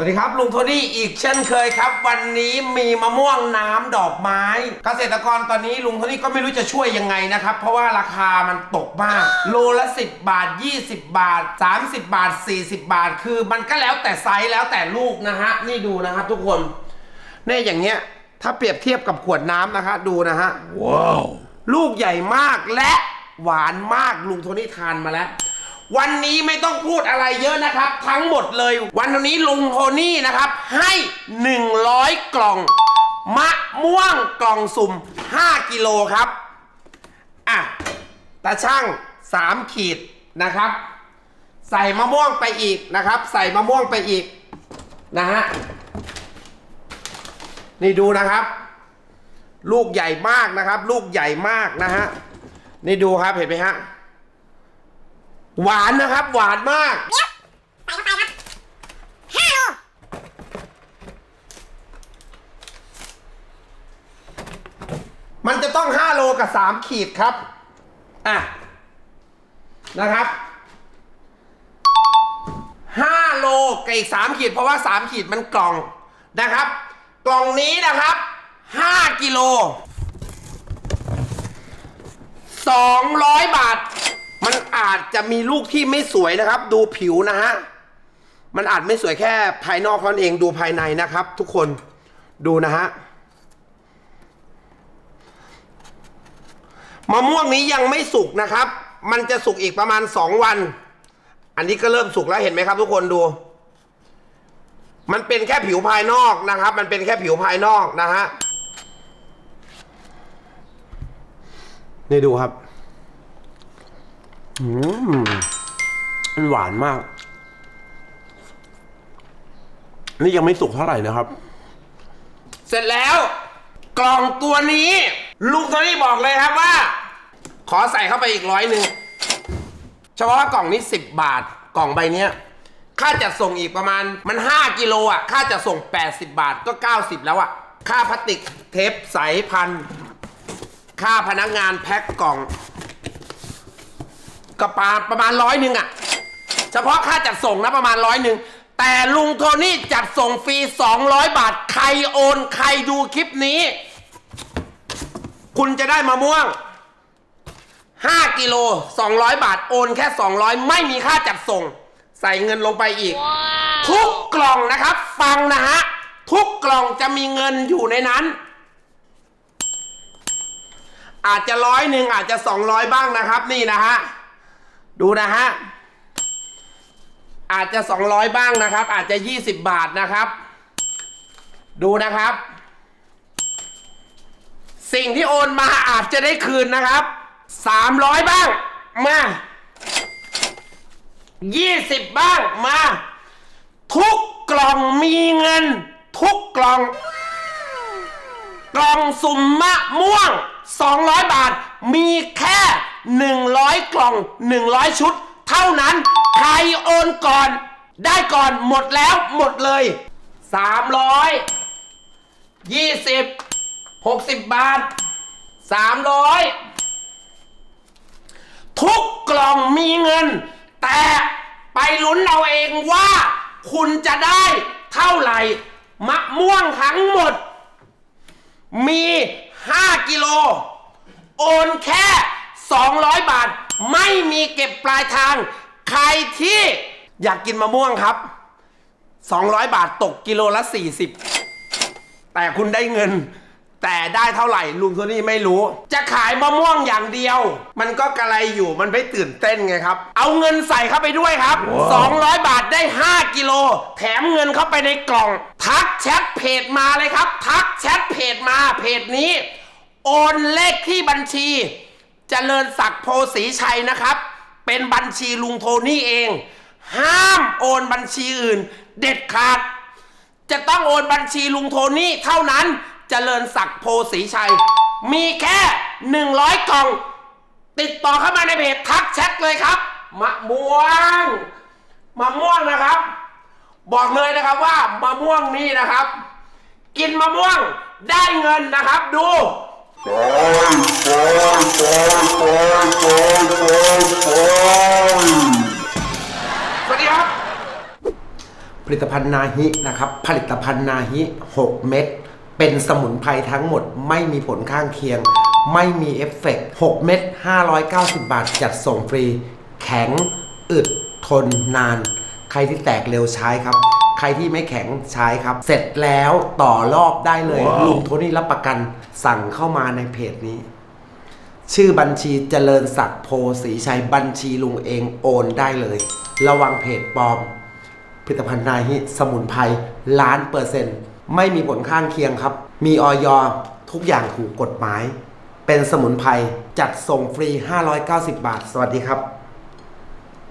สวัสดีครับลุงโทนี่อีกเช่นเคยครับ วันนี้มีมะม่วงน้ำดอกไม้ เกษตรกรตอนนี้ลุงโทนี่ก็ไม่รู้จะช่วยยังไงนะครับ เพราะว่าราคามันตกมาก โลละ 10 บาท 20 บาท 30 บาท 40 บาท คือมันก็แล้วแต่ไซส์แล้วแต่ลูกนะฮะ นี่ดูนะครับทุกคนเนี่ยอย่างเงี้ย ถ้าเปรียบเทียบกับขวดน้ำนะคะ ดูนะฮะว้าวลูกใหญ่มากและหวานมากลุงโทนี่ทานมาแล้ว วันนี้ไม่ต้องพูดอะไรเยอะนะครับ ทั้งหมดเลย วันนี้ลุงโทนี่นะครับ ให้ 100 กล่อง มะม่วงกล่องสุ่ม 5 กิโลครับ อะตาช่าง 3 ขีดนะครับ ใส่มะม่วงไปอีกนะครับ ใส่มะม่วงไปอีกนะฮะนี่ดูนะครับ ลูกใหญ่มากนะครับ ลูกใหญ่มากนะฮะนี่ดูครับเห็นไหมฮะ หวานนะครับ หวานมากใส่เข้าไปครับห้าโลมันจะต้อง 5 โลกับ 3 ขีดครับ อะ นะครับ 5 โลกับอีก 3 ขีดเพราะว่า 3 ขีดมันกล่องนะครับ กล่องนี้นะครับ 5 กิโล 200 บาทมันอา จะมีลูกที่ไม่สวยนะครับ ดูผิวนะฮะมันอาจไม่สวยแค่ภายนอกเท่านั้นเองดูภายในนะครับ ทุกคนดูนะฮะมะม่วงนี้ยังไม่สุกนะครับ มันจะสุกอีกประมาณ 2 วัน อันนี้ก็เริ่มสุกแล้วเห็นไหมครับ ทุกคนดู มันเป็นแค่ผิวภายนอกนะครับ มันเป็นแค่ผิวภายนอกนะฮะนี่ดูครับ อืมมันหวานมาก นี่ยังไม่สุกเท่าไหร่นะครับ เสร็จแล้ว กล่องตัวนี้ ลุงโทนี่บอกเลยครับว่า ขอใส่เข้าไปอีกร้อยหนึ่งเฉพาะกล่องนี้ 10 บาทกล่องใบเนี้ย ค่าจัดส่งอีกประมาณมัน 5 กิโลอะ ค่าจัดส่ง 80 บาทก็ 90 แล้วอะ ค่าพลาสติกเทปใสพัน ค่าพนักงานแพ็คกล่อง ก็ปาประมาณร้อยหนึ่งอะเฉพาะค่าจัดส่งนะประมาณร้อยหนึ่งแต่ลุงโทนี่จัดส่งฟรี 200 บาท ใครโอน ใครดูคลิปนี้ คุณจะได้มะม่วง 5 กิโล 200 บาทโอนแค่ 200 ไม่มีค่าจัดส่ง ใส่เงินลงไปอีก ทุกกล่องนะครับ ฟังนะฮะ ทุกกล่องจะมีเงินอยู่ในนั้น อาจจะร้อยหนึ่งอาจจะ 200 บ้างนะครับนี่นะฮะ ดูนะฮะ อาจจะ 200 บ้างนะครับ อาจจะ 20 บาทนะครับ ดูนะครับ สิ่งที่โอนมาอาจจะได้คืนนะครับ 300 บ้าง มา 20 บ้าง มา ทุกกล่องมีเงิน ทุกกล่อง กล่องสุ่มมะม่วง 200 บาท มีแค่ 100 กล่อง 100 ชุด เท่านั้น ใครโอนก่อน ได้ก่อนหมดแล้วหมดเลย 300 20 60 บาท 300 ทุกกล่องมีเงิน แต่ไปลุ้นเอาเองว่า คุณจะได้เท่าไหร่ มะม่วงทั้งหมด มี 5 กิโล โอนแค่ 200 บาท ไม่มีเก็บปลายทาง ใครที่อยากกินมะม่วงครับ 200 บาทตกกิโลละ 40 แต่คุณได้เงิน แต่ได้เท่าไหร่ลุงโทนี่ไม่รู้ จะขายมะม่วงอย่างเดียว มันก็กระไรอยู่มันไม่ตื่นเต้นไงครับ เอาเงินใส่เข้าไปด้วยครับ 200 บาทได้ 5 กิโล แถมเงินเข้าไปในกล่อง ทักแชทเพจมาเลยครับ ทักแชทเพจมาเพจนี้ โอนเลขที่บัญชี เจริญศักดิ์โพสีชัยนะครับ เป็นบัญชีลุงโทนี่เอง ห้ามโอนบัญชีอื่น เด็ดขาด จะต้องโอนบัญชีลุงโทนี่เท่านั้นเจริญศักดิ์โพสีชัย มีแค่ 100 กล่อง ติดต่อเข้ามาในเพจทักแชทเลยครับ มะม่วง มะม่วงนะครับ บอกเลยนะครับว่ามะม่วงนี่นะครับ กินมะม่วงได้เงินนะครับดู สวัสดีครับ ผลิตภัณฑ์นาฮินะครับ ผลิตภัณฑ์นาฮิ 6 เม็ดเป็นสมุนไพรทั้งหมดไม่มีผลข้างเคียง ไม่มีเอฟเฟกต์6เม็ด590 บาทจัดส่งฟรี แข็ง อึด ทนนาน ใครที่แตกเร็วใช้ครับ ใครที่ไม่แข็งใช้ครับ เสร็จแล้วต่อรอบได้เลยลุงโทนี่รับประกันสั่งเข้ามาในเพจนี้ ชื่อบัญชีเจริญศักดิ์โพสีชัยบัญชีลุงเองโอนได้เลย ระวังเพจปลอม ผลิตภัณฑ์นาฮิสมุนไพรล้านเปอร์เซ็นต์ไม่มีผลข้างเคียงครับ มีออยทุกอย่างถูกกฎหมาย เป็นสมุนไพรจัดส่งฟรี 590 บาท สวัสดีครับ